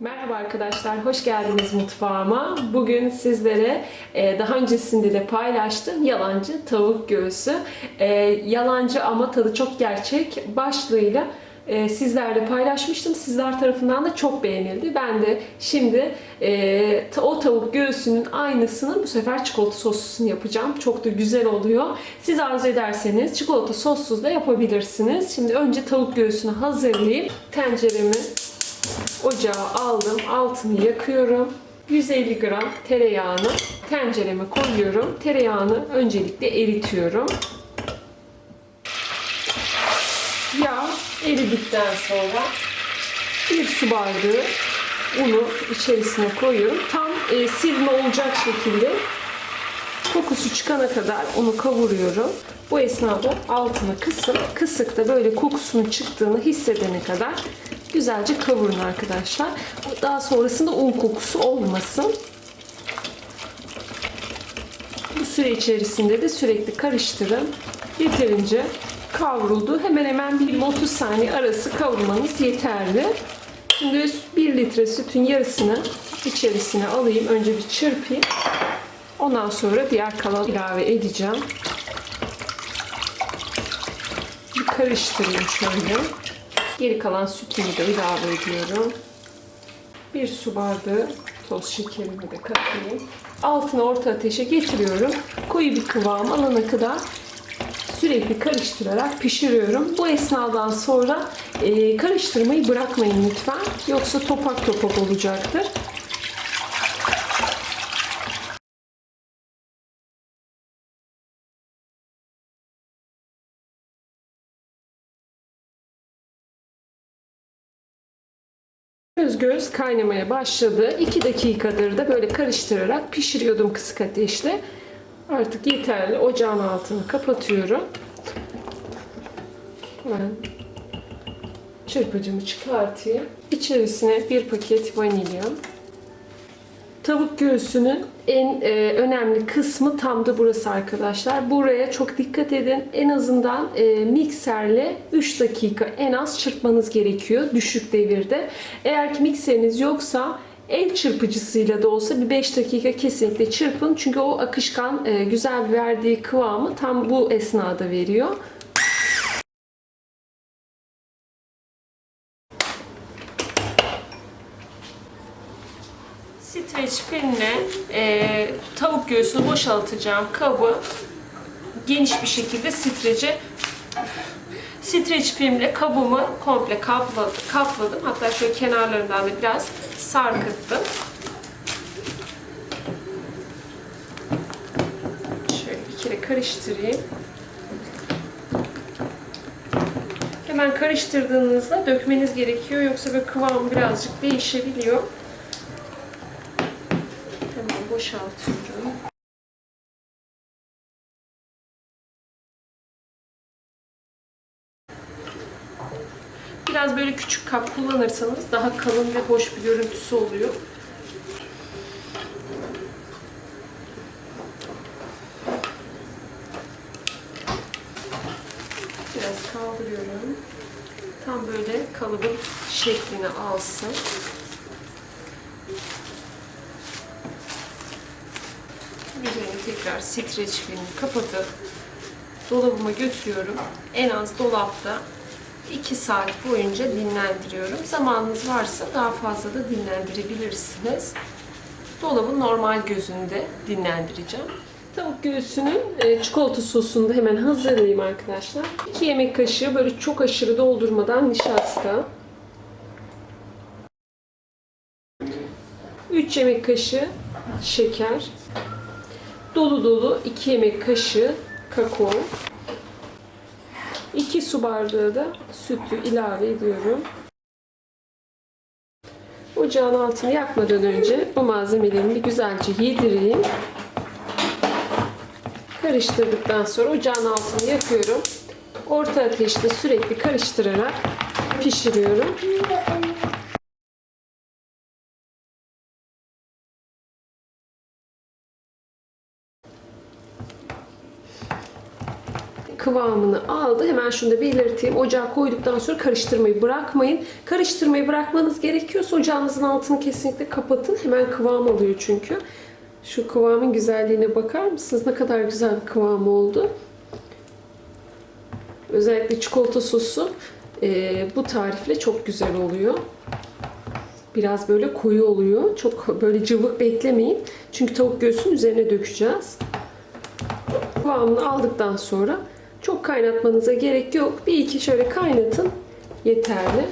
Merhaba arkadaşlar, hoş geldiniz mutfağıma. Bugün sizlere e, daha öncesinde de paylaştım yalancı tavuk göğsü. E, yalancı ama tadı çok gerçek başlığıyla e, sizlerle paylaşmıştım. Sizler tarafından da çok beğenildi. Ben de şimdi o tavuk göğsünün aynısını bu sefer çikolata soslusunu yapacağım. Çok da güzel oluyor. Siz arzu ederseniz çikolata sossuz da yapabilirsiniz. Şimdi önce tavuk göğsünü hazırlayayım. Tenceremi Ocağa aldım. Altını yakıyorum. 150 gram tereyağını tencereme koyuyorum. Tereyağını öncelikle eritiyorum. Yağ eridikten sonra bir su bardağı unu içerisine koyuyorum. Tam e, silme olacak şekilde kokusu çıkana kadar onu kavuruyorum. Bu esnada altını kısıp kısıkta böyle kokusunun çıktığını hissedene kadar güzelce kavurun arkadaşlar. Daha sonrasında un kokusu olmasın. Bu süre içerisinde de sürekli karıştırın. Yeterince kavruldu. Hemen hemen 20-30 saniye arası kavurmanız yeterli. Şimdi 1 litre sütün yarısını içerisine alayım. Önce bir çırpayım. Ondan sonra diğer kalan ilave edeceğim. Bir karıştırayım şöyle. Geri kalan sütümü de ilave ediyorum. Bir su bardağı toz şekerimi de katayım. Altını orta ateşe getiriyorum. Koyu bir kıvam alana kadar sürekli karıştırarak pişiriyorum. Bu esnadan sonra e, karıştırmayı bırakmayın lütfen. Yoksa topak topak olacaktır. Göz göz kaynamaya başladı. 2 dakikadır da böyle karıştırarak pişiriyordum kısık ateşte. Artık yeterli. Ocağın altını kapatıyorum. Ben çırpıcımı çıkartayım. İçerisine bir paket vanilya. Tavuk göğsünün en e, önemli kısmı tam da burası arkadaşlar. Buraya çok dikkat edin. En azından e, mikserle 3 dakika en az çırpmanız gerekiyor düşük devirde. Eğer ki mikseriniz yoksa el çırpıcısıyla da olsa bir 5 dakika kesinlikle çırpın. Çünkü o akışkan e, güzel verdiği kıvamı tam bu esnada veriyor. Filmle e, tavuk göğsünü boşaltacağım kabı geniş bir şekilde strece streç filmle kabımı komple kapladım, kapladım. Hatta şöyle kenarlarından da biraz sarkıttım. Şöyle bir kere karıştırayım. Hemen karıştırdığınızda dökmeniz gerekiyor. Yoksa böyle kıvam birazcık değişebiliyor. Boşaltıyorum. Biraz böyle küçük kap kullanırsanız daha kalın ve hoş bir görüntüsü oluyor. Biraz kaldırıyorum. Tam böyle kalıbın şeklini alsın. Üzerini tekrar streç filmi kapatıp dolabıma götürüyorum. En az dolapta 2 saat boyunca dinlendiriyorum. Zamanınız varsa daha fazla da dinlendirebilirsiniz. Dolabın normal gözünde dinlendireceğim. Tavuk göğsünün e, çikolata sosunu da hemen hazırlayayım arkadaşlar. 2 yemek kaşığı böyle çok aşırı doldurmadan nişasta. 3 yemek kaşığı şeker. Dolu dolu 2 yemek kaşığı kakao. 2 su bardağı da sütü ilave ediyorum. Ocağın altını yakmadan önce bu malzemelerimi bir güzelce yedireyim. Karıştırdıktan sonra ocağın altını yakıyorum. Orta ateşte sürekli karıştırarak pişiriyorum. Kıvamını aldı. Hemen şunu da belirteyim. Ocağa koyduktan sonra karıştırmayı bırakmayın. Karıştırmayı bırakmanız gerekiyorsa ocağınızın altını kesinlikle kapatın. Hemen kıvam alıyor çünkü. Şu kıvamın güzelliğine bakar mısınız? Ne kadar güzel bir kıvam oldu. Özellikle çikolata sosu e, bu tarifle çok güzel oluyor. Biraz böyle koyu oluyor. Çok böyle cıvık beklemeyin. Çünkü tavuk göğsünün üzerine dökeceğiz. Kıvamını aldıktan sonra çok kaynatmanıza gerek yok. Bir iki şöyle kaynatın. Yeterli.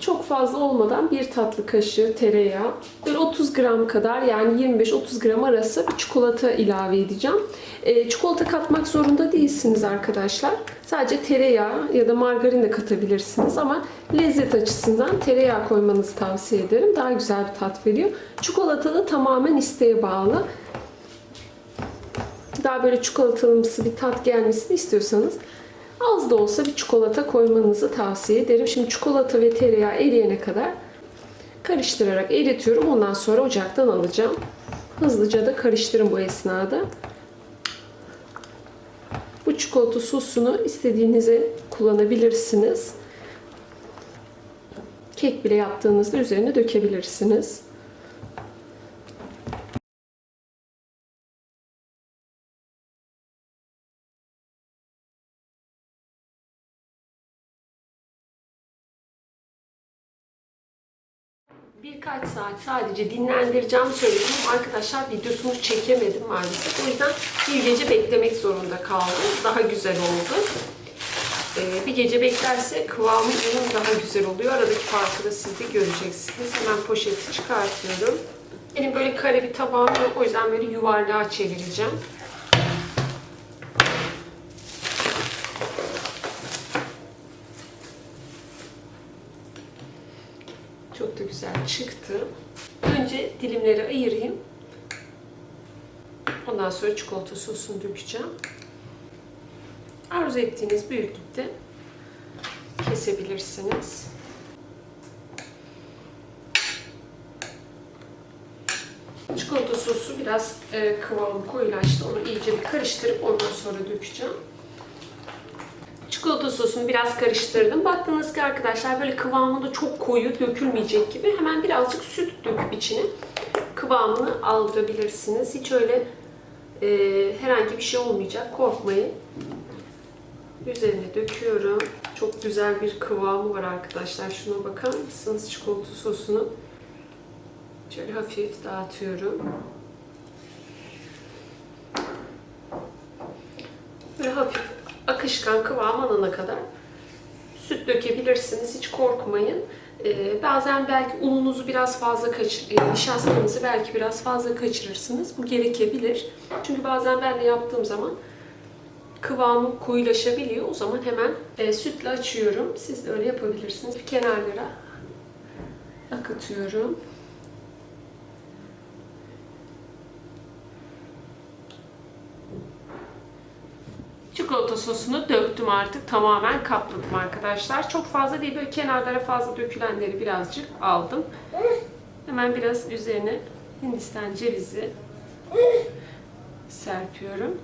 Çok fazla olmadan bir tatlı kaşığı tereyağı, böyle 30 gram kadar yani 25-30 gram arası bir çikolata ilave edeceğim. E, çikolata katmak zorunda değilsiniz arkadaşlar. Sadece tereyağı ya da margarin de katabilirsiniz ama lezzet açısından tereyağı koymanızı tavsiye ederim. Daha güzel bir tat veriyor. Çikolata da tamamen isteğe bağlı. Daha böyle çikolatalımsı bir tat gelmesini istiyorsanız Az da olsa bir çikolata koymanızı tavsiye ederim. Şimdi çikolata ve tereyağı eriyene kadar karıştırarak eritiyorum. Ondan sonra ocaktan alacağım. Hızlıca da karıştırın bu esnada. Bu çikolata sosunu istediğinize kullanabilirsiniz. Kek bile yaptığınızda üzerine dökebilirsiniz. Birkaç saat sadece dinlendireceğim söyledim. Arkadaşlar videosunu çekemedim maalesef. O yüzden bir gece beklemek zorunda kaldım. Daha güzel oldu. Ee, bir gece beklerse kıvamı inanın daha güzel oluyor. Aradaki farkı da siz de göreceksiniz. Hemen poşeti çıkartıyorum. Benim böyle kare bir tabağım yok. O yüzden böyle yuvarlığa çevireceğim. Çok da güzel çıktı. Önce dilimleri ayırayım. Ondan sonra çikolata sosunu dökeceğim. Arzu ettiğiniz büyüklükte kesebilirsiniz. Çikolata sosu biraz e, kıvamı koyulaştı. Onu iyice bir karıştırıp ondan sonra dökeceğim. Çikolata sosunu biraz karıştırdım. Baktınız ki arkadaşlar böyle kıvamı da çok koyu, dökülmeyecek gibi. Hemen birazcık süt döküp içine kıvamını aldırabilirsiniz. Hiç öyle e, herhangi bir şey olmayacak. Korkmayın. Üzerine döküyorum. Çok güzel bir kıvamı var arkadaşlar. Şuna bakar mısınız çikolata sosunu? Şöyle hafif dağıtıyorum. Böyle hafif akışkan kıvam alana kadar süt dökebilirsiniz. Hiç korkmayın. Ee, bazen belki ununuzu biraz fazla kaçır, e, nişastanızı belki biraz fazla kaçırırsınız. Bu gerekebilir. Çünkü bazen ben de yaptığım zaman kıvamı koyulaşabiliyor. O zaman hemen e, sütle açıyorum. Siz de öyle yapabilirsiniz. Kenarlara akıtıyorum. Çikolata sosunu döktüm artık. Tamamen kapladım arkadaşlar. Çok fazla değil. Böyle kenarlara fazla dökülenleri birazcık aldım. Hemen biraz üzerine Hindistan cevizi serpiyorum.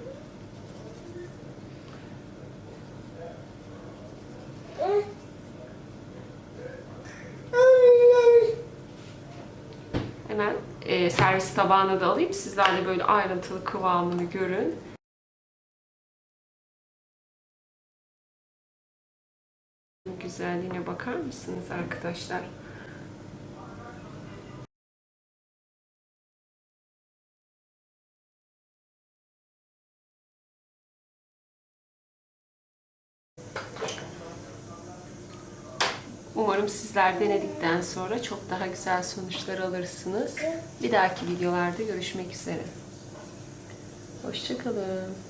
Hemen e, servis tabağına da alayım. Sizler de böyle ayrıntılı kıvamını görün. Güzelliğine bakar mısınız arkadaşlar? Umarım sizler denedikten sonra çok daha güzel sonuçlar alırsınız. Bir dahaki videolarda görüşmek üzere. Hoşçakalın.